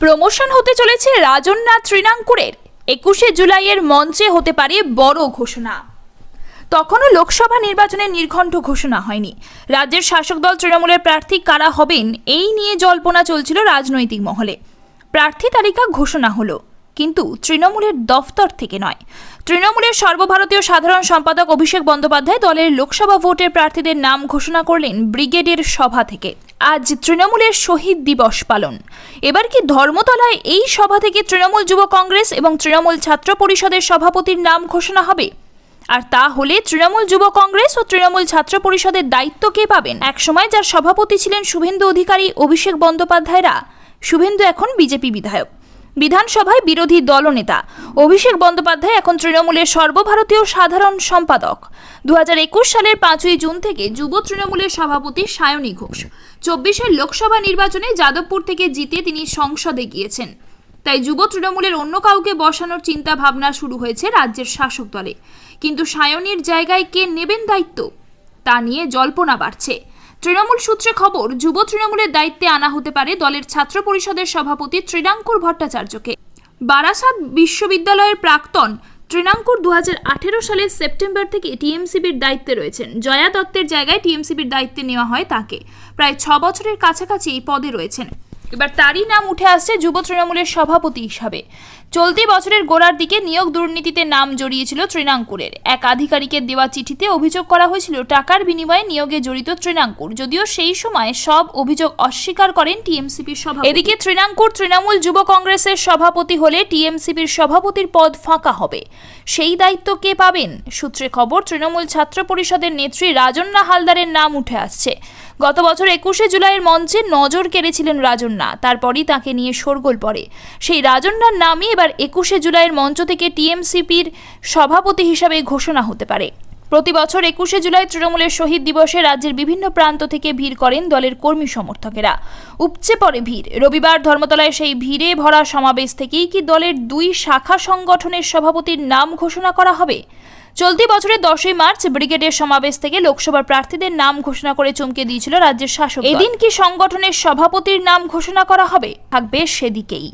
Promotion হতে চলেছে রাজন্নাথ তৃণাঙ্কুরের। একুশে জুলাইয়ের মঞ্চে হতে পারে বড় ঘোষণা। তখনও লোকসভা নির্বাচনের নির্ঘণ্ট ঘোষণা হয়নি। রাজ্যের শাসক দল তৃণমূলের প্রার্থী কারা হবেন, এই নিয়ে জল্পনা চলছিল রাজনৈতিক মহলে। প্রার্থী তালিকা ঘোষণা হলো, কিন্তু তৃণমূলের দফতর থেকে নয়। তৃণমূলের সর্বভারতীয় সাধারণ সম্পাদক অভিষেক বন্দ্যোপাধ্যায় দলের লোকসভা ভোটের প্রার্থীদের নাম ঘোষণা করলেন ব্রিগেডের সভা থেকে। আজ তৃণমূলের শহীদ দিবস পালন। এবার কি ধর্মতলায় এই সভা থেকে তৃণমূল যুব কংগ্রেস এবং তৃণমূল ছাত্র পরিষদের সভাপতির নাম ঘোষণা হবে? আর তা হলে তৃণমূল যুব কংগ্রেস ও তৃণমূল ছাত্র পরিষদের দায়িত্ব কে পাবেন? একসময় যার সভাপতি ছিলেন শুভেন্দু অধিকারী, অভিষেক বন্দ্যোপাধ্যায়রা। শুভেন্দু এখন বিজেপি বিধায়ক। বিধানসভায় বিরোধী দলনেতা। অভিষেক বন্দ্যোপাধ্যায় এখন তৃণমূলের সর্বভারতীয় সাধারণ সম্পাদক। দু হাজার একুশ সালের পাঁচই জুন থেকে যুব তৃণমূলের সভাপতি সায়নী ঘোষ। চব্বিশের লোকসভা নির্বাচনে যাদবপুর থেকে জিতে তিনি সংসদে গিয়েছেন। তাই যুব তৃণমূলের অন্য কাউকে বসানোর চিন্তা ভাবনা শুরু হয়েছে রাজ্যের শাসক দলে। কিন্তু সায়নীর জায়গায় কে নেবেন দায়িত্ব? তা নিয়ে জল্পনা বাড়ছে। তৃণমূল সূত্রে খবর, যুব তৃণমূলের দায়িত্বে আনা হতে পারে দলের ছাত্র পরিষদের সভাপতি ত্রিনাঙ্কুর ভট্টাচার্যকে। বারাসাত বিশ্ববিদ্যালয়ের প্রাক্তন তৃণাঙ্কুর দু হাজার আঠেরো সালের সেপ্টেম্বর থেকে টিএমসিবির দায়িত্বে রয়েছেন। জয়া দত্তের জায়গায় টিএমসিবির দায়িত্বে নেওয়া হয় তাকে। প্রায় ছ বছরের কাছাকাছি এই পদে রয়েছেন। এবার তারই নাম উঠে আসছে যুব তৃণমূলের সভাপতি হিসাবে। চলতি বছরের গোড়ার দিকে নিয়োগ দুর্নীতিতে নাম জড়িয়েছিল তৃণাঙ্কুরের। এক আধিকারিকের দেওয়া চিঠিতে অভিযোগ করা হয়েছিল, টাকার বিনিময়ে নিয়োগে জড়িত তৃণাঙ্কুর। যদিও সেই সময় সব অভিযোগ অস্বীকার করেন টিএমসিপির সভাপতি। এদিকে তৃণাঙ্কুর তৃণমূল যুব কংগ্রেসের সভাপতি হলে টিএমসিপির সভাপতির পদ ফাঁকা হবে। সেই দায়িত্ব কে পাবেন? সূত্রে খবর, তৃণমূল ছাত্র পরিষদের নেত্রী রাজন্না হালদারের নাম উঠে আসছে। গত বছর একুশে জুলাইয়ের মঞ্চে নজর কেড়েছিলেন রাজন্না। তারপরই তাকে নিয়ে শোরগোল পড়ে। সেই রাজন্নার নামই এবার একুশে জুলাইয়ের মঞ্চ থেকে টিএমসিপির সভাপতি হিসাবে ঘোষণা হতে পারে। প্রতি বছর একুশে জুলাই তৃণমূলের শহীদ দিবসে রাজ্যের বিভিন্ন প্রান্ত থেকে ভিড় করেন দলের কর্মী সমর্থকেরা। উপচে পড়ে ভিড়। রবিবার ধর্মতলায় সেই ভিড়ে ভরা সমাবেশ থেকেই কি দলের দুই শাখা সংগঠনের সভাপতির নাম ঘোষণা করা হবে? চলতি বছরের দশই মার্চ ব্রিগেডের সমাবেশ থেকে লোকসভার প্রার্থীদের নাম ঘোষণা করে চমকে দিয়েছিল রাজ্যের শাসক এদিন কি সংগঠনের সভাপতির নাম ঘোষণা করা হবে? থাকবে সেদিকেই।